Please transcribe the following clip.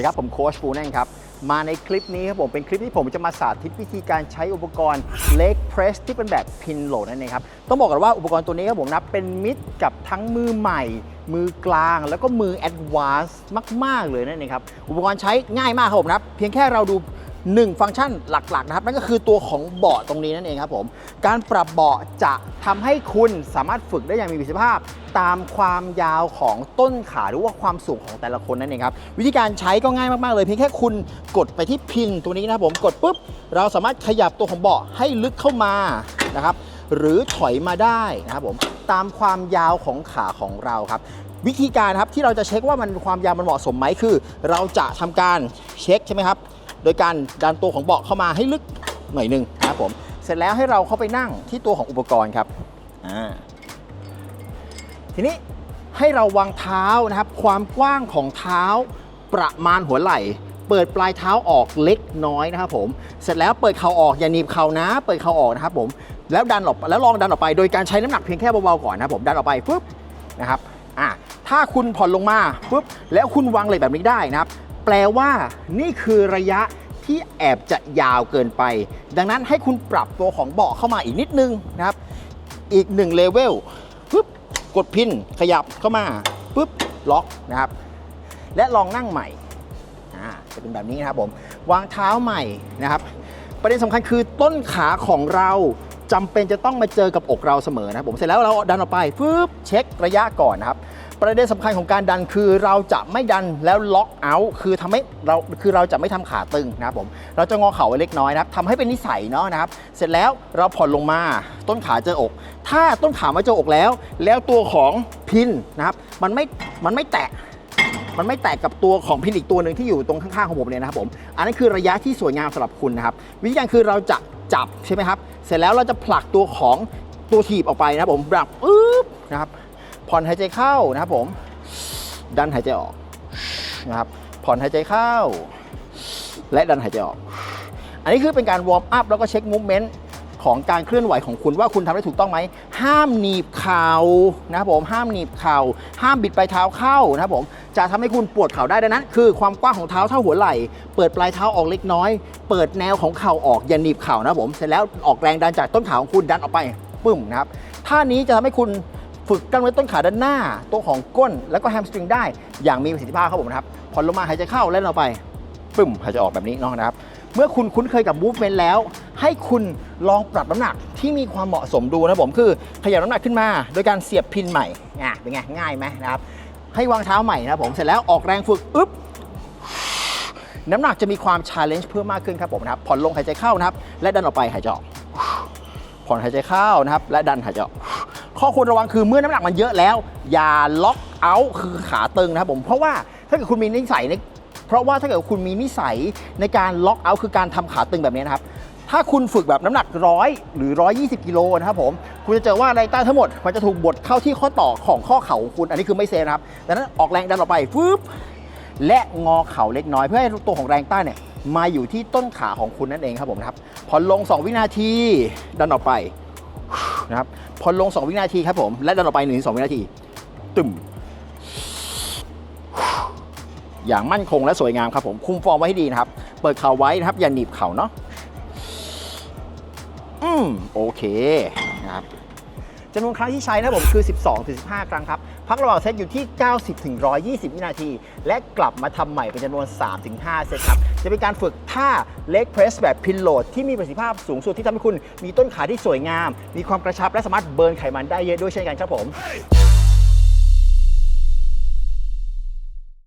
ดีครับ ผมโค้ชฟูแน่งครับ มาในคลิปนี้ครับผมเป็นคลิปที่ผมจะมาสาธิตวิธีการใช้อุปกรณ์เล็กเพรสที่เป็นแบบพินโหลดนั่นเองครับ ต้องบอกก่อนว่าอุปกรณ์ตัวนี้ครับผมนะเป็นมิตรกับทั้งมือใหม่ มือกลางแล้วก็มือแอดวานซ์มาก ๆ เลยนั่นเองครับ อุปกรณ์ใช้ง่ายมากครับผมนะเพียงแค่เราดู 1 ฟังก์ชันหลักๆนะครับนั่นก็คือตัวของเบาะตรงนี้นั่นเองครับผม การปรับเบาะจะทำให้คุณสามารถฝึกได้อย่างมีประสิทธิภาพ ตามความยาวของต้นขาหรือว่าความสูงของแต่ละคนนั่นเองครับ วิธีการใช้ก็ง่ายมากๆเลยเพียงแค่คุณกดไปที่พินตัวนี้นะครับผมกดปุ๊บเราสามารถขยับตัวของเบาะให้ลึกเข้ามานะครับหรือถอยมาได้นะครับผมตามความยาวของขาของเราครับวิธีการครับที่เราจะเช็คว่ามันความยาวมันเหมาะสมไหมคือ เราจะทำการเช็คใช่ไหมครับ โดยการดันตัวของเบาะเข้ามาให้ลึกหน่อยนึงนะครับผมเสร็จแล้วให้เราเข้าไปนั่งที่ตัวของอุปกรณ์ครับอ่าทีนี้ให้เราวางเท้านะครับ ความกว้างของเท้าประมาณหัวไหล่เปิดปลายเท้าออกเล็กน้อยนะครับผมเสร็จแล้วเปิดเข่าออกอย่าหนีบเข่านะ เปิดเข่าออกนะครับผมแล้วดันออกแล้วลองดันออกไปโดยการใช้น้ำหนักเพียงแค่เบาๆก่อนนะครับผมดันออกไปปุ๊บนะครับอะถ้าคุณผ่อนลงมาปุ๊บแล้วคุณวางเหล็กแบบนี้ได้นะครับ ลว่านี่คือระยะที่แอบจะยาวเกินไป ดังนั้นให้คุณปรับตัวของเบาะเข้ามาอีกนิดนึงนะครับ อีกหนึ่งเลเวลปุ๊บกดพินขยับเข้ามาปุ๊บล็อกนะครับ และลองนั่งใหม่อ่าจะเป็นแบบนี้นะครับผม วางเท้าใหม่นะครับ ประเด็นสำคัญคือต้นขาของเราจำเป็นจะต้องมาเจอกับอกเราเสมอนะครับผมเสร็จแล้วเราดันออกไปฟืบเช็คระยะก่อนนะครับ ประเด็นสำคัญของการดันคือเราจะไม่ดันแล้วล็อกเอาท์คือทำให้เราคือเราจะไม่ทำขาตึงนะครับผมเราจะงอเข่าไว้เล็กน้อยนะครับทำให้เป็นนิสัยเนาะนะครับ เสร็จแล้วเราผ่อนลงมาต้นขาเจออก ถ้าต้นขาม่เจออกแล้ว แล้วตัวของพินนะครับ มันไม่มันไม่แตะมันไม่แตกกับตัวของพินอีกตัวหนึ่งที่อยู่ตรงข้างๆของผมเนี่ยนะครับผม อันนั้นคือระยะที่สวยงามสำหรับคุณนะครับ วิธีการคือเราจะจับใช่ไหมครับ เสร็จแล้วเราจะผลักตัวของตัวถีบออกไปนะครับผมแบบปึ๊บนะครับ ผ่อนหายใจเข้านะครับผมดันหายใจออกนะครับผ่อนหายใจเข้า และดันหายใจออก อันนี้คือเป็นการวอร์มอัพแล้วก็เช็คมูฟเมนต์ของการเคลื่อนไหวของคุณว่าคุณทำได้ถูกต้องไหม ห้ามหนีบเข่านะครับผมห้ามหนีบเข่า ห้ามบิดปลายเท้าเข้านะครับผมจะทำให้คุณปวดเข่าได้ดังนั้น คือความกว้างของเท้าเท่าหัวไหล่ เปิดปลายเท้าออกเล็กน้อย เปิดแนวของเข่าออกอย่าหนีบเข่านะครับผมเสร็จแล้วออกแรงดันจากต้นขาของคุณดันออกไปปึ้มนะครับท่านี้จะทำให้คุณ ฝึกกล้ามเนื้อต้นขาด้านหน้า ตัวของก้นแล้วก็แฮมสตริงได้ อย่างมีประสิทธิภาพครับผมนะครับผ่อนลงมาหายใจเข้าแล้วออกไปปึ้มหายใจออกแบบนี้เนาะนะครับ เมื่อคุณคุ้นเคยกับมูฟเมนต์แล้ว ให้คุณลองปรับน้ำหนักที่มีความเหมาะสมดูนะครับผมคือขยับน้ำหนักขึ้นมา โดยการเสียบพินใหม่อะเป็นไงง่ายไหมนะครับให้วางเท้าใหม่นะครับผมเสร็จแล้วออกแรงฝึกอึ๊บน้ำหนักจะมีความชาเลนจ์เพิ่มมากขึ้นครับผมนะครับผ่อนลงหายใจเข้านะครับ และดันออกไปหายใจออกผ่อนหายใจเข้านะครับ และดันหายใจออก ข้อควรระวังคือเมื่อน้ำหนักมันเยอะแล้ว อย่าล็อกเอาท์คือขาตึงนะครับผมเพราะว่าถ้าเกิดคุณมีนิสัยในเพราะว่าถ้าเกิดคุณมีนิสัยในการล็อกเอาท์คือการทำขาตึงแบบนี้นะครับถ้าคุณฝึกแบบน้ำหนักร้อยหรือ 120 กิโลนะครับผม คุณจะเจอว่าแรงต้าทั้งหมด มันจะถูกบดเข้าที่ข้อต่อของข้อเข่าคุณ อันนี้คือไม่เซนะครับดังนั้นออกแรงดันออกไปฟึบและงอเข่าเล็กน้อย เพื่อให้ตัวของแรงต้านเนี่ยมาอยู่ที่ต้นขาของคุณนั่นเองครับผมนะครับผ่อนลง 2 วินาทีดันออกไป นะครับพอลง 2 วินาทีครับผมและดันออกไป1นถึงสวินาที ตึมอย่างมั่นคงและสวยงามครับผมคุมฟอร์มไว้ให้ดีนะครับ เปิดเข่าไว้นะครับอย่าหนีบเข่าเนาะอืมโอเคนะครับจำนวนครั้งที่ใช้นะครับผมคือ 12ถึง15 ครั้งครับ พักระหว่างเซตอยู่ที่ 90ถึง120 วินาที และกลับมาทำใหม่เป็นจำนวน 3-5 เซตครับ จะเป็นการฝึกท่าเล็กเพรสแบบพิลโลดที่มีประสิทธิภาพสูงสุดที่ทำให้คุณมีต้นขาที่สวยงาม มีความกระชับและสามารถเบิร์นไขมันได้เยอะด้วยเช่นกันครับผม